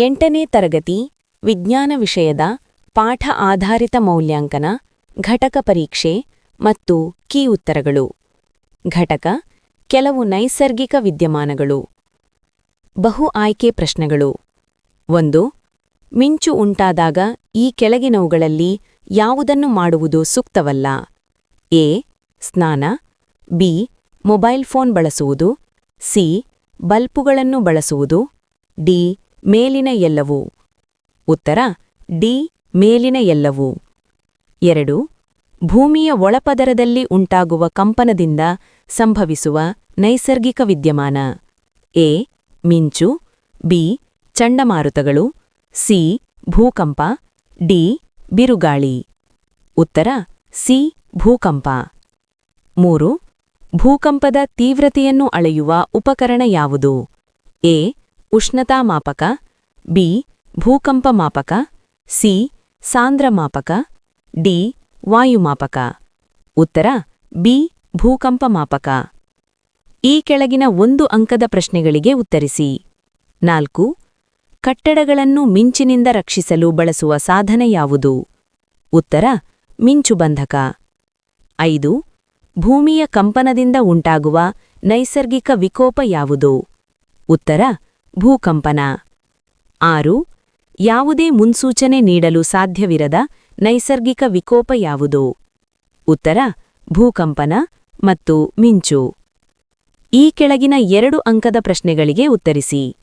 ಎಂಟನೇ ತರಗತಿ, ವಿಜ್ಞಾನ ವಿಷಯದ ಪಾಠ ಆಧಾರಿತ ಮೌಲ್ಯಾಂಕನ, ಘಟಕ ಪರೀಕ್ಷೆ ಮತ್ತು ಕೀ ಉತ್ತರಗಳು. ಘಟಕ, ಕೆಲವು ನೈಸರ್ಗಿಕ ವಿದ್ಯಮಾನಗಳು. ಬಹು ಆಯ್ಕೆ ಪ್ರಶ್ನೆಗಳು. ಒಂದು, ಮಿಂಚು ಉಂಟಾದಾಗ ಈ ಕೆಳಗಿನವುಗಳಲ್ಲಿ ಯಾವುದನ್ನು ಮಾಡುವುದು ಸೂಕ್ತವಲ್ಲ? ಎ, ಸ್ನಾನ, ಬಿ, ಮೊಬೈಲ್ ಫೋನ್ ಬಳಸುವುದು, ಸಿ ಬಲ್ಪುಗಳನ್ನು ಬಳಸುವುದು, ಡಿ ಮೇಲಿನ ಎಲ್ಲವು. ಉತ್ತರ, ಡಿ, ಮೇಲಿನ ಎಲ್ಲವು. ಎರಡು, ಭೂಮಿಯ ಒಳಪದರದಲ್ಲಿ ಉಂಟಾಗುವ ಕಂಪನದಿಂದ ಸಂಭವಿಸುವ ನೈಸರ್ಗಿಕ ವಿದ್ಯಮಾನ. ಎ, ಮಿಂಚು. ಬಿ, ಚಂಡಮಾರುತಗಳು. ಸಿ, ಭೂಕಂಪ. ಡಿ, ಬಿರುಗಾಳಿ. ಉತ್ತರ, ಸಿ, ಭೂಕಂಪ. ಮೂರು, ಭೂಕಂಪದ ತೀವ್ರತೆಯನ್ನು ಅಳೆಯುವ ಉಪಕರಣ ಯಾವುದು? ಎ ಉಷ್ಣತಾ ಮಾಪಕ ಬಿ ಭೂಕಂಪ ಮಾಪಕ ಸಿ ಸಾಂದ್ರ ಮಾಪಕ ಡಿ, ವಾಯುಮಾಪಕ. ಉತ್ತರ, ಬಿ ಭೂಕಂಪ ಮಾಪಕ ಈ ಕೆಳಗಿನ ಒಂದು ಅಂಕದ ಪ್ರಶ್ನೆಗಳಿಗೆ ಉತ್ತರಿಸಿ. ನಾಲ್ಕು, ಕಟ್ಟಡಗಳನ್ನು ಮಿಂಚಿನಿಂದ ರಕ್ಷಿಸಲು ಬಳಸುವ ಸಾಧನ ಯಾವುದು? ಉತ್ತರ ಮಿಂಚುಬಂಧಕ ಐದು, ಭೂಮಿಯ ಕಂಪನದಿಂದ ಉಂಟಾಗುವ ನೈಸರ್ಗಿಕ ವಿಕೋಪ ಯಾವುದು? ಉತ್ತರ ಭೂಕಂಪನ. ಆರು, ಯಾವುದೇ ಮುನ್ಸೂಚನೆ ನೀಡಲು ಸಾಧ್ಯವಿರದ ನೈಸರ್ಗಿಕ ವಿಕೋಪ ಯಾವುದು? ಉತ್ತರ, ಭೂಕಂಪನ ಮತ್ತು ಮಿಂಚು. ಈ ಕೆಳಗಿನ ಎರಡು ಅಂಕದ ಪ್ರಶ್ನೆಗಳಿಗೆ ಉತ್ತರಿಸಿ.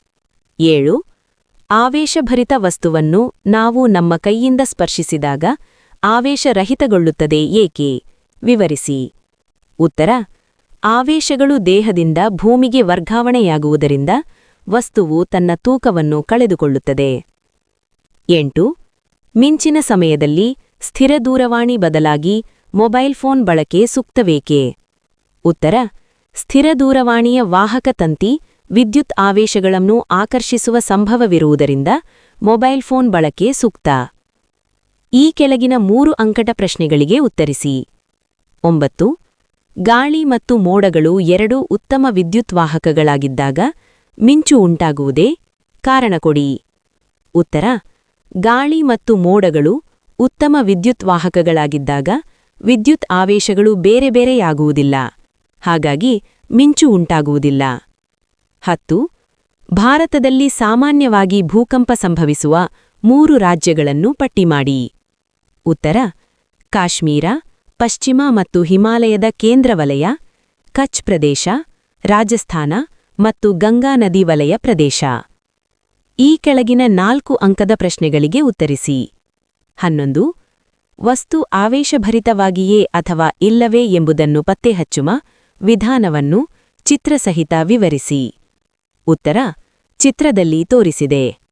ಏಳು, ಆವೇಶಭರಿತ ವಸ್ತುವನ್ನು ನಾವು ನಮ್ಮ ಕೈಯಿಂದ ಸ್ಪರ್ಶಿಸಿದಾಗ ಆವೇಶರಹಿತಗೊಳ್ಳುತ್ತದೆ ಏಕೆ? ವಿವರಿಸಿ. ಉತ್ತರ, ಆವೇಶಗಳು ದೇಹದಿಂದ ಭೂಮಿಗೆ ವರ್ಗಾವಣೆಯಾಗುವುದರಿಂದ ವಸ್ತುವು ತನ್ನ ತೂಕವನ್ನು ಕಳೆದುಕೊಳ್ಳುತ್ತದೆ. ಎಂಟು, ಮಿಂಚಿನ ಸಮಯದಲ್ಲಿ ಸ್ಥಿರ ದೂರವಾಣಿ ಬದಲಾಗಿ ಮೊಬೈಲ್ ಫೋನ್ ಬಳಕೆ ಸೂಕ್ತವೇಕೆ? ಉತ್ತರ, ಸ್ಥಿರ ದೂರವಾಣಿಯ ವಾಹಕ ತಂತಿ ವಿದ್ಯುತ್ ಆವೇಶಗಳನ್ನು ಆಕರ್ಷಿಸುವ ಸಂಭವವಿರುವುದರಿಂದ ಮೊಬೈಲ್ ಫೋನ್ ಬಳಕೆ ಸೂಕ್ತ. ಈ ಕೆಳಗಿನ ಮೂರು ಅಂಕಟ ಪ್ರಶ್ನೆಗಳಿಗೆ ಉತ್ತರಿಸಿ. ಒಂಬತ್ತು, ಗಾಳಿ ಮತ್ತು ಮೋಡಗಳು ಎರಡೂ ಉತ್ತಮ ವಿದ್ಯುತ್ ವಾಹಕಗಳಾಗಿದ್ದಾಗ ಮಿಂಚು ಉಂಟಾಗುವುದೇ? ಕಾರಣ ಕೊಡಿ. ಉತ್ತರ, ಗಾಳಿ ಮತ್ತು ಮೋಡಗಳು ಉತ್ತಮ ವಿದ್ಯುತ್ ವಾಹಕಗಳಾಗಿದ್ದಾಗ ವಿದ್ಯುತ್ ಆವೇಶಗಳು ಬೇರೆ ಬೇರೆಯಾಗುವುದಿಲ್ಲ. ಹಾಗಾಗಿ ಮಿಂಚು ಉಂಟಾಗುವುದಿಲ್ಲ. ಹತ್ತು, ಭಾರತದಲ್ಲಿ ಸಾಮಾನ್ಯವಾಗಿ ಭೂಕಂಪ ಸಂಭವಿಸುವ ಮೂರು ರಾಜ್ಯಗಳನ್ನು ಪಟ್ಟಿಮಾಡಿ ಉತ್ತರ, ಕಾಶ್ಮೀರ, ಪಶ್ಚಿಮ ಮತ್ತು ಹಿಮಾಲಯದ ಕೇಂದ್ರ ವಲಯ, ಕಚ್ ಪ್ರದೇಶ, ರಾಜಸ್ಥಾನ ಮತ್ತು ಗಂಗಾ ನದಿ ವಲಯ ಪ್ರದೇಶ. ಈ ಕೆಳಗಿನ ನಾಲ್ಕು ಅಂಕದ ಪ್ರಶ್ನೆಗಳಿಗೆ ಉತ್ತರಿಸಿ. ಹನ್ನೊಂದು, ವಸ್ತು ಆವೇಶಭರಿತವಾಗಿಯೇ ಅಥವಾ ಇಲ್ಲವೇ ಎಂಬುದನ್ನು ಪತ್ತೆಹಚ್ಚುವ ವಿಧಾನವನ್ನು ಚಿತ್ರಸಹಿತ ವಿವರಿಸಿ. ಉತ್ತರ, ಚಿತ್ರದಲ್ಲಿ ತೋರಿಸಿದೆ.